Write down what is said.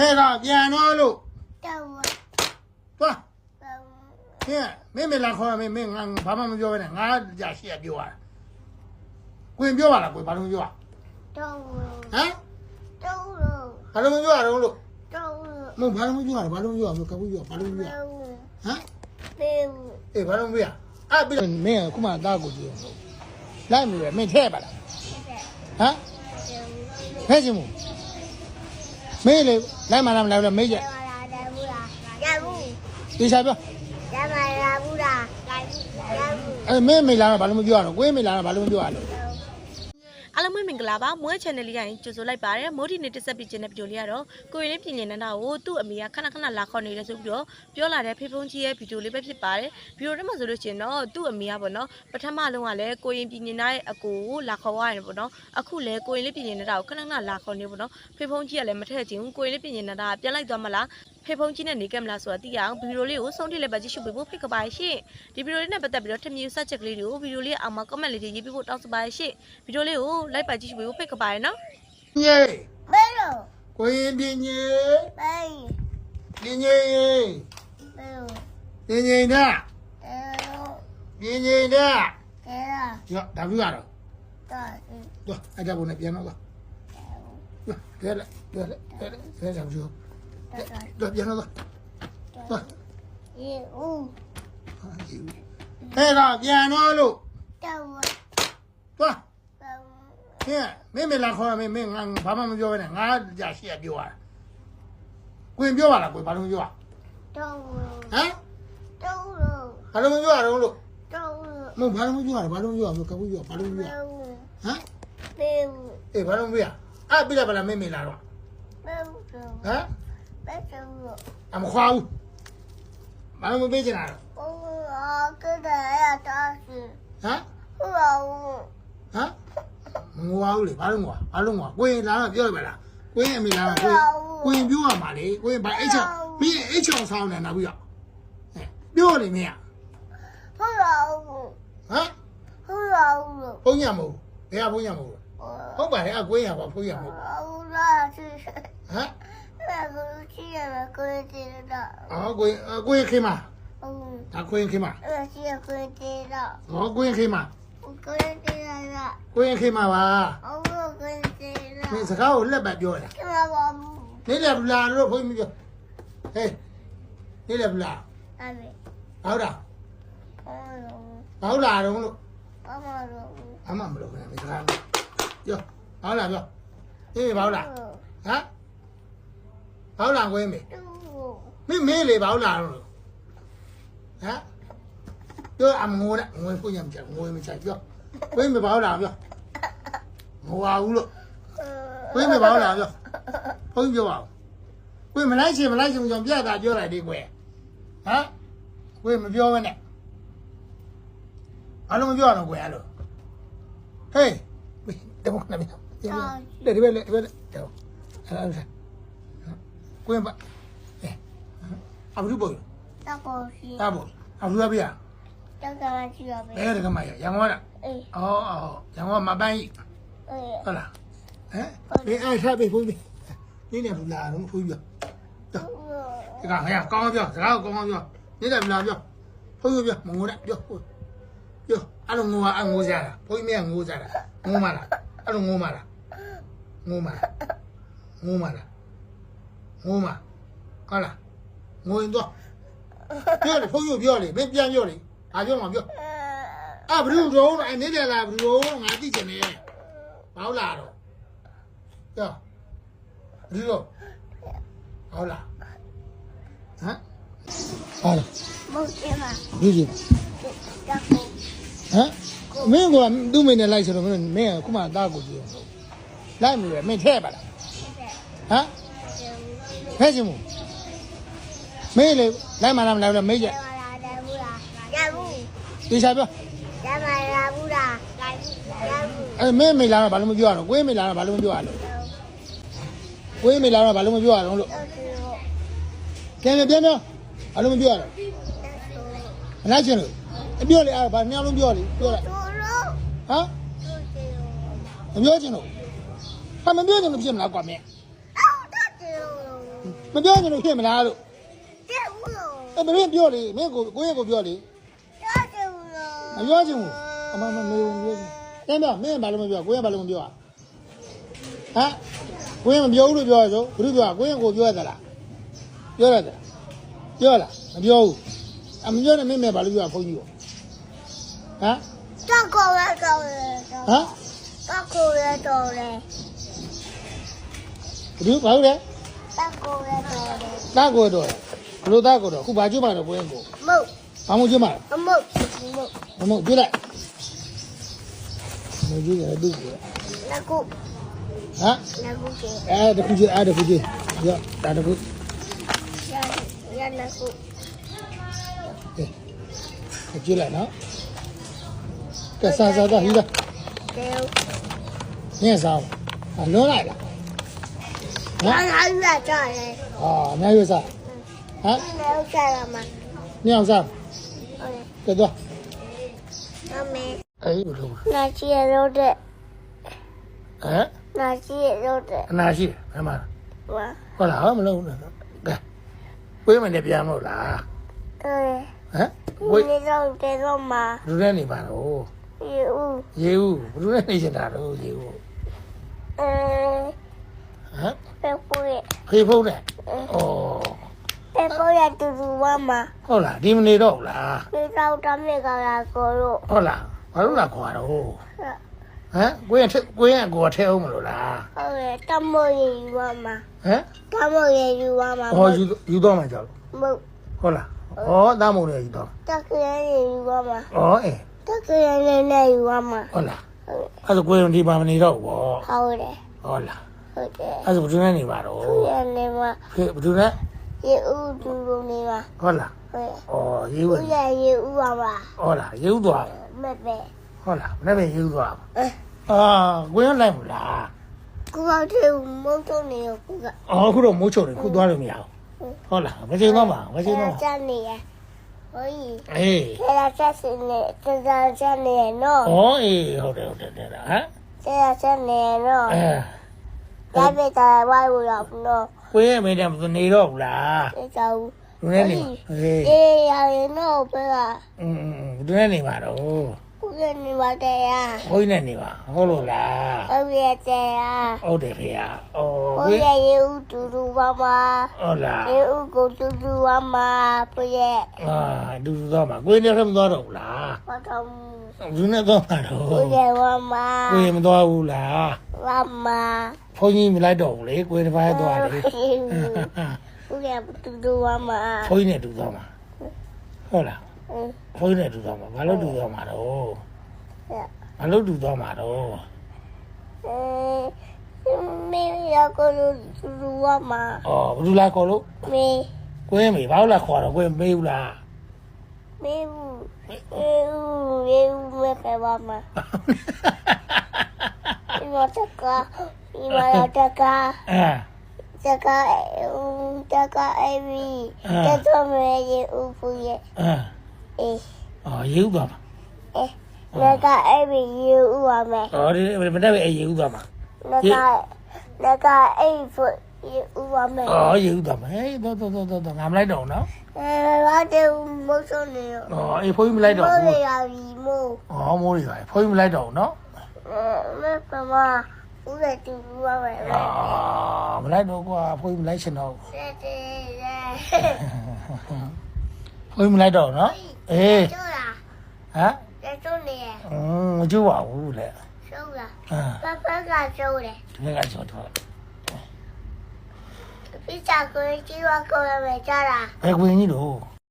ဟဲ့ကပြန်တော့လို့တော့သွားတော့ဟင်းမင်းမလာခေါ်မင်းမင်းငါဘာမှမပြောဘဲနဲ့ငါကြာရှိရပြောရတာကိုရင်ပြောပါလားကိုဘာလို့မပြောရတော့ဟမ်တော့ဘာလို့မပြောရတော့လို့တော့မဟုတ်ဘာလို့မပြောရဘာလို့မပြောရမကဘူးပြောဘာလို့မပြောရဟမ်ဘေးအေးဘာလို့မပြောရအဲ့ပြီးတော့မင်းကခုမှအသားကိုကြည့်အောင်လိုက်မလို့မင်းထဲပါလားဟမ်ဖဲချင်မို့ မင်းလေလိုက်မလားမလိုက်ဘူးလားမေးကြရလာတယ်ဘူးလားရဘူးတေချာပြောရမလာဘူးလားရဘူးအဲ့မင်းမေးလာတော့ဘာလို့မပြောရတော့ကိုရင်မေးလာတော့ဘာလို့မပြောရလို့ အားလုံးပဲမင်္ဂလာပါမွေး channel လေးရရင်ကြိုဆိုလိုက်ပါရမိုးဒီနေ့တက်ဆက်ပြခြင်းတဲ့ဗီဒီယိုလေးကတော့ကိုရင်လေးပြင်နေနေတာကိုသူ့အမေကခဏခဏလာခေါ်နေတယ်ဆိုပြီးတော့ပြောလာတဲ့ဖေဖုန်းကြီးရဲ့ဗီဒီယိုလေးပဲဖြစ်ပါတယ်ဗီဒီယိုထဲမှာဆိုလို့ရှိရင်တော့သူ့အမေကပေါ့နော်ပထမလုံးကလည်းကိုရင်ပြင်နေတာရဲ့အကိုကိုလာခေါ်ရတယ်ပေါ့နော်အခုလည်းကိုရင်လေးပြင်နေတာကိုခဏခဏလာခေါ်နေပေါ့နော်ဖေဖုန်းကြီးကလည်းမထည့်ချင်ဘူးကိုရင်လေးပြင်နေတာကပြန်လိုက်သွားမလားဖေဖုန်းကြီးနဲ့နေခဲ့မလားဆိုတာသိရအောင်ဗီဒီယိုလေးကိုဆုံးထိလည်းပဲကြည့်ရှုပေးဖို့ဖိတ်ကပါရှင့်ဒီဗီဒီယိုလေးနဲ့ပတ်သက်ပြီးတော့ထပ်မြူစချက်ကလေးတွေကိုဗီဒီယိုလေးအောက်မှာ comment လေးတွေရေးပေးဖို့တောင်းဆိုပါရှင့်ဗီဒီယိုလေးကို like ပါကြည့်ရှုပေးဖို့ဖိတ်ကပါရနော်ညေဘေးလို့ကိုရင်ပြင်းညေဘေးပြင်းညေဘေးလို့ပြင်းညေနာအဲလို့ပြင်းညေနာအဲလားရောဒါပြရတော့တော့သွားအဲ့ဒါဘုံနဲ့ပြန်တော့သွားသွားလဲလဲလဲလဲလဲလဲကြောက် သွားပြန်တော့သွားသွားရေဦးဟဲ့ကပြန်တော့လို့တော့သွားတော့ဟင်းမင်းမလာခေါ်မင်းမင်းငါဘာမှမပြောဘဲနဲ့ငါကြာရှိရပြောရတာကိုရင်ပြောပါလားကိုဘာလို့မပြောရတော့ဟမ်တော့ဘာလို့မပြောရတော့လို့တော့မဟုတ်ဘာလို့မပြောရဘာလို့မပြောရကဘူးပြောဘာလို့မပြောရဟမ်ဘေးအေးဘာလို့မပြောရအဲ့ပြလိုက်ပါလားမင်းမလာတော့ဘေးဟမ် ဘေးတော့ အမခွာဘူးဘာလို့မပေးချင်တာလဲ 我我跟着要打死， ဟမ် 我老我 ဟမ်ငွားဘူးလေဘာလို့ငွားဘာလို့ငွားကိုရင်လာတော့ပြောရပါလားကိုရင်အမေလာတော့ကိုကိုရင်ပြောရမှာလေကိုရင်ဘာအိတ်ချောင်းမင်းအိတ်ချောင်းဆောင်းနေနောက်ပြီးတော့ပြောနေမင်း 我老我 ဟမ် 我老我 ဘုံညမဟုတ်ဘယ်ကဘုံညမဟုတ်ဟုတ်ပါတယ်အကိုရင်ကဘာဘုံညမဟုတ် 我那是 ဟမ် 那个去了规定的， အော်ကိုရင်ကိုရင်ခေးမ 嗯， ဒါကိုရင်ခေးမ 那是规定的， ဟောကိုရင်ခေးမ 我规定的， ကိုရင်ခေးမပါ 我规定 မင်း 的， စကားကိုလက်ပတ်ပြောတာ 这个我 နေတယ်ဘလာလို့ဘုန်းကြီးပြောဟေးနေတယ်ဘလာ 那边， ဟုတ်လား 我老 ဟုတ်လားတော့လို့ 我我老 အမှမလို့ခင်ဗျစကားပြောဟုတ်လားပြောအေးဘာဟုတ်လားဟမ် ဟုတ်လားကိုရင်မေ我မင်းမေးလေဘာဟုတ်လားတော့ဟမ်ပြောအမငိုနဲ့ငွေဖွင့်ရမချငွေမချပြောကိုရင်မေဘာဟုတ်လားပြောငိုပါဘူးလို့ကိုရင်မေဘာဟုတ်လားပြောဘုန်းကြီးပြောပါဦးကိုရင်မလိုက်ချင်မလိုက်ချင်ကြောင့် Cuenca. Eh. Abru boy. Taco. Taco. Abru abia. Taco chi abia. Eh, kama ya. Yang mana? Eh. Oh, oh. Yang mana mabai? Eh. Hola. Eh? Ni ai sa be phui. Ni ne bu la nó phui được. Được. Cái gà này con chưa? Cái con không chưa? Ni này làm chưa? Phui chưa? Mà ngồi đấy chưa? Chưa. Ăn ngô ăn ngô già là. Phui mẹ ngô già là. Ngô mà là. Ăn ngô mà là. Ngô mà là. Ngô mà là. ငုံမှာဟုတ်လားငုံရင်တော့ပြောလေဖုန်းပြောလေမင်းပြန်ပြောလေဒါပြောမှာပြောအာဘယ်လိုတော့အဲ့နေတယ်လားဘယ်လိုငါသိချင်နေဘောက်လာတော့ပြောဒီလိုဟုတ်လားဟမ်ဟုတ်လားမဟုတ်ကဲ့ပါဒီဒီဟမ်မင်းကသူ့မိနဲ့လိုက်ဆိုတော့မင်းကခုမှအသားကိုကြည့်ရလိုက်မလို့မင်းထဲပါလားဟမ် ဖဲချင်မို့မင်းလေလိုက်မလားမလိုက်ဘူးလားမေးကြရလာတယ်ဘူးလားရဘူးတေချာပြောရမလာဘူးလားရဘူးအဲ့မင်းမိလာတော့ဘာလို့မပြောရတော့ကိုင်းမိလာတော့ဘာလို့မပြောရတော့ကိုင်းမိလာတော့ဘာလို့မပြောရတော့လို့တော့သူပြန်ပြန်ပြန်ပြန်ဘာလို့မပြောရတော့မလိုက်ချင်လို့အပြောလေအဲ့ဘာနှစ်ယောက်လုံးပြောလေပြောလိုက်သူလို့ဟမ်သူသူမပြောချင်လို့ဟာမပြောချင်လို့ဖြစ်မလားကွာမင်းအော်တတ်တယ် မပြောချင်လို့ဖြစ်မလားလို့ပြောဘူးလို့အဲ့မင်းပြောလေမင်းကိုကိုရဲ့ကိုပြောလေပြောချင်ဘူးလို့မပြောချင်ဘူးအမမမေဘူးပြောချင်တယ်ပြောမင်းဘာလို့မပြောကိုရဲ့ဘာလို့မပြောอ่ะဟမ်ကိုရဲ့မပြောဘူးလို့ပြောရဆိုဘုရုပြောကိုရဲ့ကိုပြောရသလားပြောရသလားပြောလားမပြောဘူးအမပြောနဲ့မင်းမေဘာလို့ပြောဖုန်းကြီးရောဟမ်တော့ကိုရတော့လေဟမ်တော့ကိုရတော့လေဘုရုဘာလို့လဲ တက်ကိုရတော့တယ်တာကိုတော့ဘလို့တာကိုတော့ခုဘာကျွတ်မှာတော့ပွဲကိုမုတ်ဘာမို့ကျွတ်မှာအမုတ်မုတ်မမကျွတ်လိုက်မကျွတ်ရတူကိုလက်ကိုဟမ်လက်ကိုကျေအဲတခုကျွတ်အဲတခုကျွတ်ရတာတခုရရလက်ကိုကဲကျွတ်လိုက်နော်ကဲစားစားတော့ဟီးလားကဲညစားအောင်လွန်လိုက်လား ငါငါရွက်ကြတယ်ဟာငါရွက်စားဟမ်ငါရွက်ကြရမှာညောင်စားဟုတ်ကဲ့မမေအဲ့ဘလို့နာချီရုပ်တဲ့ဟမ်နာချီရုပ်တဲ့နာချီဘယ်မှာဟုတ်လားမလုပ်ဘူးနော်ကဲဝေးမနေပြန်မလို့လားအဲဟမ်ဝေးနေတော့တဲတော့မှာလူနဲ့နေပါတော့ရေဦးရေဦးဘယ်လိုနဲ့နေချင်တာတော့ရေဦးအဲ ဟမ်ပေပူရဲ့ခေဖုံးနဲ့ဩပေပူရဲ့တူတူဝမ်းမှာဟုတ်လားဒီမနေတော့ဘူးလားဒီတော့တမေကလာကိုလို့ဟုတ်လားဘာလို့လာခေါ်တော့ဟမ်ကိုရင်ကိုရင်ကိုထဲအောင်မလို့လားဟုတ်တယ်တမောရေယူဝမ်းမှာဟမ်တမောရေယူဝမ်းမှာဟောယူယူတော့မှာကြောက်မဟုတ်ဟုတ်လားဩတမောရေယူတော့တကယ်ရေယူဝမ်းမှာဩအေးတကယ်ရေနဲ့ယူဝမ်းမှာဟုတ်လားအဲ့ဒါကိုရင်ဒီမှာမနေတော့ဘူးဟုတ်တယ်ဟုတ်လား ဟုတ်တယ်အဲ့ဒါဘလူနဲ့နေပါတော့သူရနေမှာဖေဘလူနဲ့ရေဦးတူလူနေမှာဟုတ်လားဟုတ်ဩရေဦးဦးရရေဦးပါမှာဟုတ်လားရေဦးသွားမပဲဟုတ်လားမနေ့ကရေဦးသွားအဲအာကိုရင်လိုက်မလားကိုကတေမုံတုံနေကိုကအော်ခုတော့မိုးချုံနေခုသွားလို့မရဘူးဟုတ်လားမချိန်တော့မှာမချိန်တော့မှာစနေရဟိုကြီးအေးဆရာဆက်စနေတစားဆက်နေနော်ဩအေးဟုတ်တယ်ဟုတ်တယ်တဲ့ဟမ်ဆရာဆက်နေနော်အဲ ဒါပေတာဝိုင်းလို့တော့နော်ကိုရင်အမေတည်းမနေတော့ဘူးလားတေချာဦးလူနဲ့နေအေးအေးရရင်တော့ပဲကอืมလူနဲ့နေပါတော့ကိုယ်ကနေပါတယ်ရဘိုးနဲ့နေပါဟုတ်လို့လားဟုတ်ရဲ့တဲ့ရဟုတ်တယ်ဖေ။အော်ကိုကိုရဲ့ရေဦးတူတူပါမဟုတ်လားရေဦးကိုတူတူပါမပြရဲ့အာဒူဒူတော့မှာကိုင်းနဲ့မသွားတော့ဘူးလားဘာတော့လူနဲ့သွားမှာတော့ကိုရဲ့ဝမကိုင်းမသွားဘူးလား ဝမဖုန်းကြီးမလိုက်တော့ဘူးလေကိုင်းတစ်ပိုင်းသွားလေကိုရဲ့တူတူပါမဖုန်းကြီးနဲ့တူသွားမှာဟုတ်လားဖုန်းကြီးနဲ့တူသွားမှာဘာလို့တူသွားမှာတော့ဘာလို့တူသွားမှာတော့အဲမေရကိုတူတူပါမအော်ဘယ်သူလားခေါ်လို့မေကိုင်းမေဘာလို့လားခေါ်တော့ကိုင်းမေးဘူးလားမေဘူးရေဦးရေဦးမေပဲပါမ ဒီမတကဒီမတကအာတကဦးတကအေးပြီတတော်မေရေဦးဖူရဲ့အာအေးအော်ရေဦးသွားမှာအေးလကအေးပြီရေဦးပါမယ်အော်ဒီမနေ့ကအေးရေဦးသွားမှာလကလကအေးဖူရေဦးပါမယ်အော်ရေဦးသွားမှာဟေးတော့တော့တော့တော့ငါမလိုက်တော့နော်အဲဘာတဲ့မိုးစုံနေရောအော်အေးဖုန်းကြီးမလိုက်တော့မိုးဘူး ရရီမိုးအော်မိုးရီပါဖုန်းကြီးမလိုက်တော့ဘူးနော်အဲမေပမဦးရတူပါမယ်အာမလိုက်တော့ကွာဖုန်းကြီးမလိုက်ချင်တော့တဲ့တဲ့ဖုန်းကြီးမလိုက်တော့နော်အေးကျိုးလားဟမ်တဲ့ကျိုးနေရอืมမကြည့်ပါဘူးလေကျိုးလားအာပပကကျိုးတယ်ဒီကကြောတော့ပြချာကိုကြီးဝါကိုရမယ်ကြလားဘယ်ကွင်းကြီးတော့